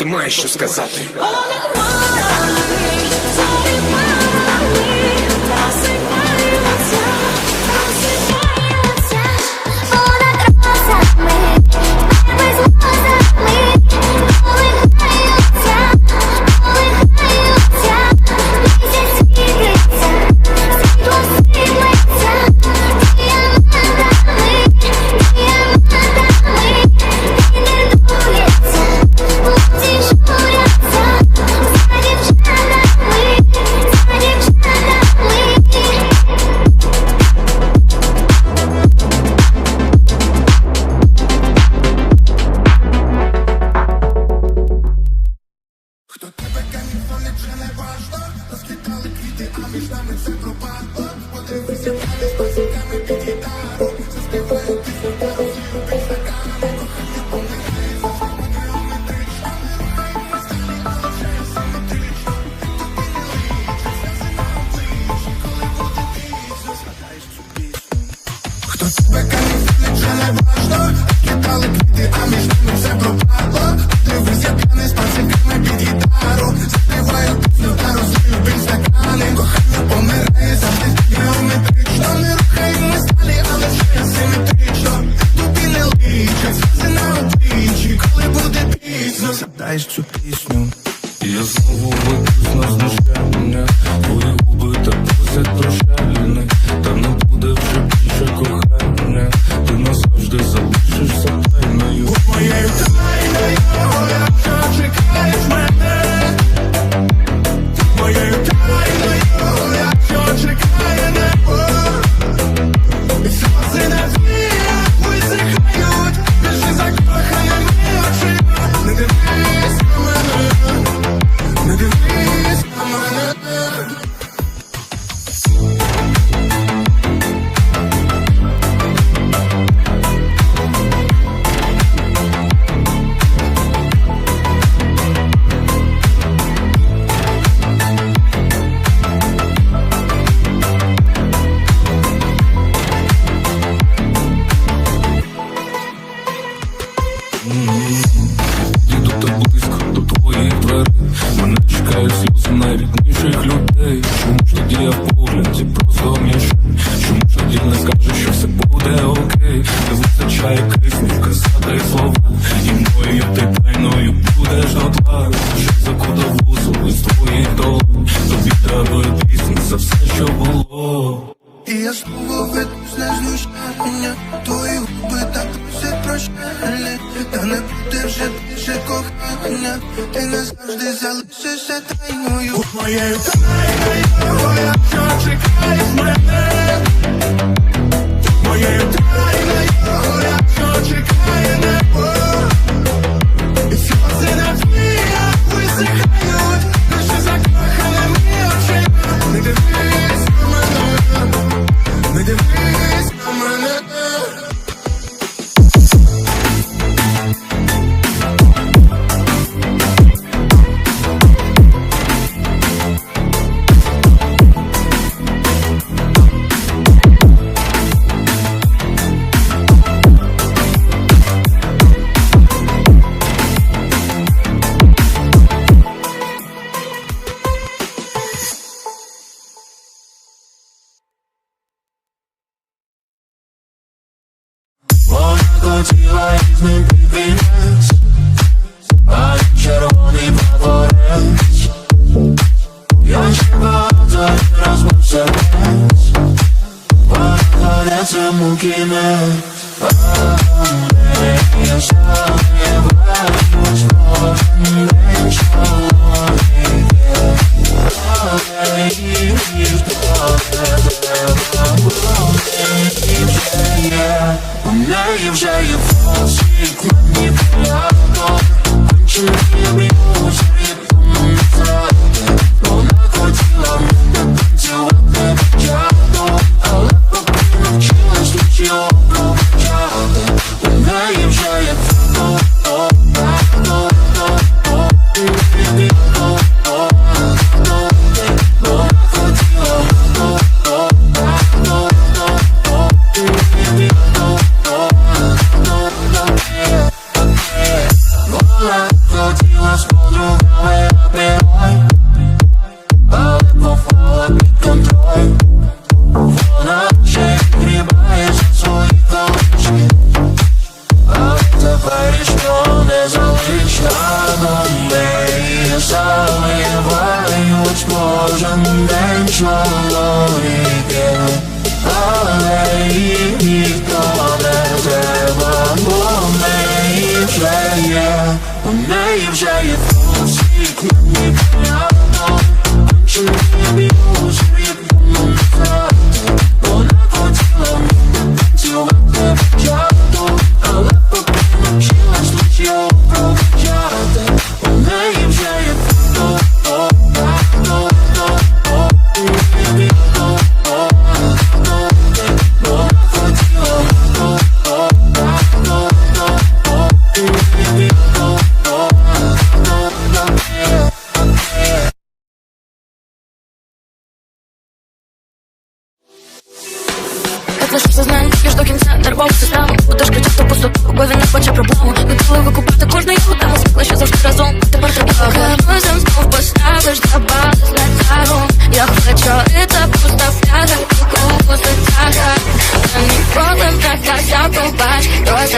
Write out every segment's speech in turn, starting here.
ти маєш що сказати. таке міцно нічого не важно Розквітали квіти, а між нами все пропало Подивися, мене з пасіками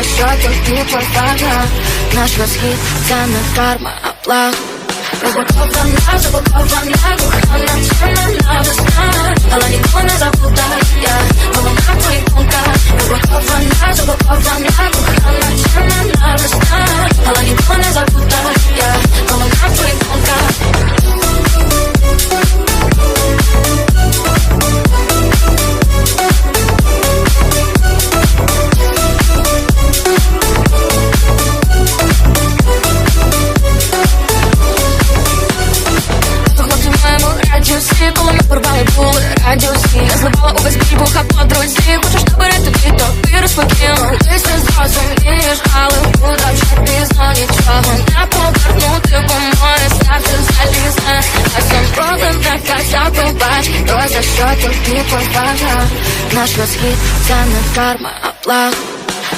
То за що тобі повага Наш розхід, це не карма, а благо Розблокована, заблокована, кохана, темна весна Але нікого не забудає я, головна твоїх думках Розблокована, заблокована, кохана, темна весна Але нікого не забудає я, головна твоїх думках То радіусі, коли ми порвали були радіусі Я зливала увесь біль буха по друзі. Хочеш наберете тобі, тобі розпокійно Ти все зрозумієш, але куди вже пізно Нічого. Не повернути, бо моє серце залізне А сам проблем не казав, побач. То за що тобі повага Наш розхід, це не карма, а благо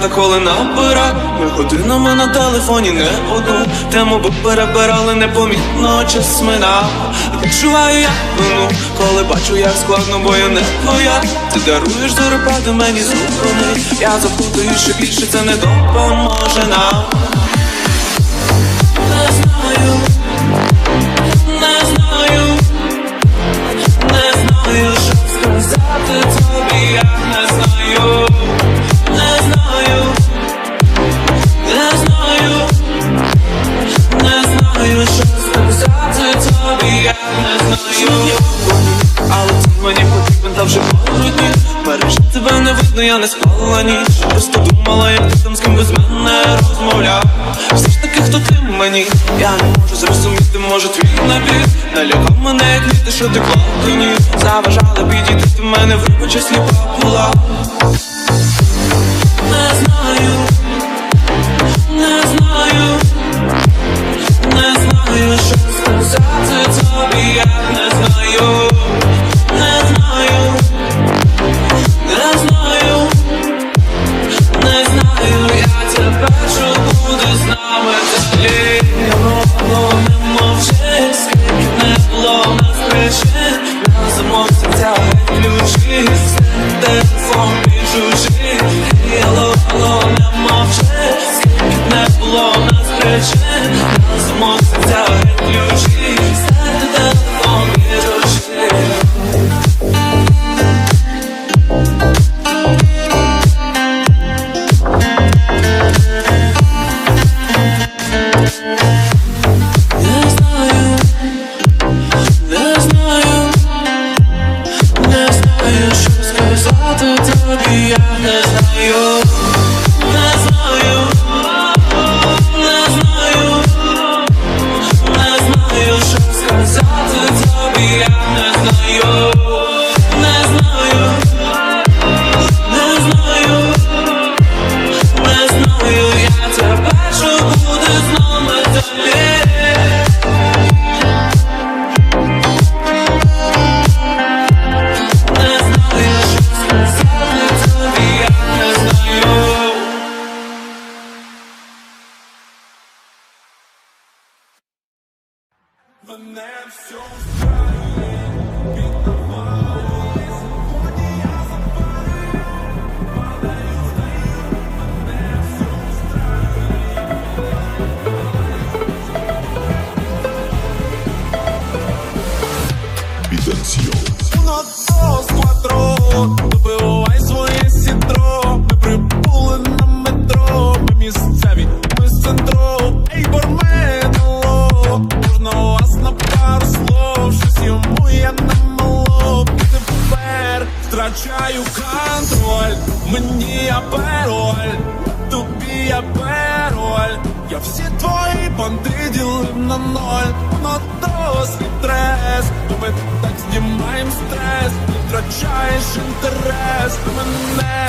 рада, коли набира Ми годинами на телефоні не одну Тему би перебирали непомітно час минав Відчуваю я вину, коли бачу, як складно, бо я не твоя. Ти даруєш зоропади мені зупини Я запутаю, що більше це не допоможе нам. Не знаю, не знаю не знаю, що сказати тобі, я не знаю, видно, я не спала ніч. Просто думала, як ти там з ким без мене розмовляв. Все ж таки, хто ти мені? Я не можу зрозуміти, може твій набір Налякав мене, як віти, що ти клапані Заважала підійти, ти мене вибача сліпа була. Не знаю, Bitancio. втрачаєш інтерес до мене.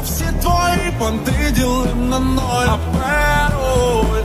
Я все твои понты делаем на ноль, а пароль.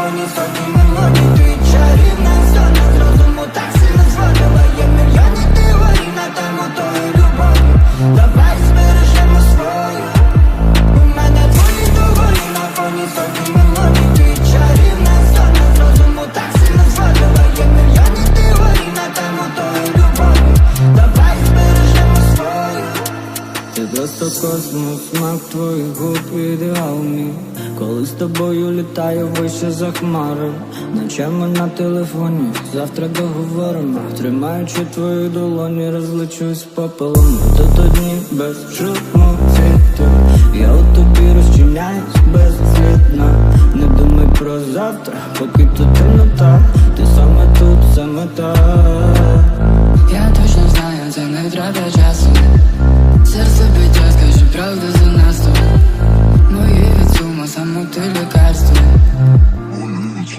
телефоні сотні мелодій Ти чарівна зона З розуму так сильно звалила Є мільйони теорій на тему тобою літаю вище за хмари. Ночами на телефоні, завтра договоримо. Тримаючи твої долоні, розлечусь попелом Тут одні без шуму цвіту Я у тобі розчиняюсь безслідно. Не думай про завтра, поки тут темнота. Ти саме тут, саме так. Я точно знаю, це не треба часу. Серце биття, скажи правду за нас. Тут Мої від сума, саме ти лікарство Ніч,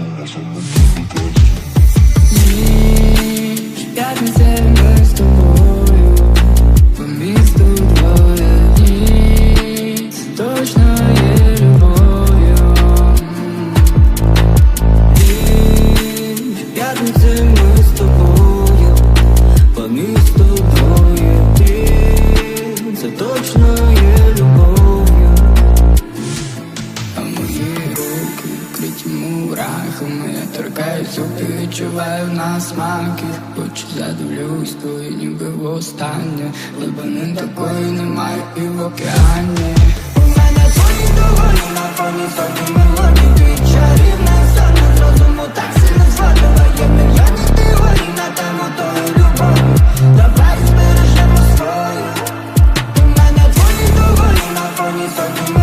мурахами Я торкаюсь і відчуваю на смаки. Очі задивлюсь, твої ніби востаннє. Глибини такої немає і в океані. У мене твої долоні на фоні сотні мелодій Твій чарівна сон. З розуму так сильно згадуває Мільйони теорій на тему тої любові. Давай збережемо свою. У мене твої долоні на фоні сотні мелодій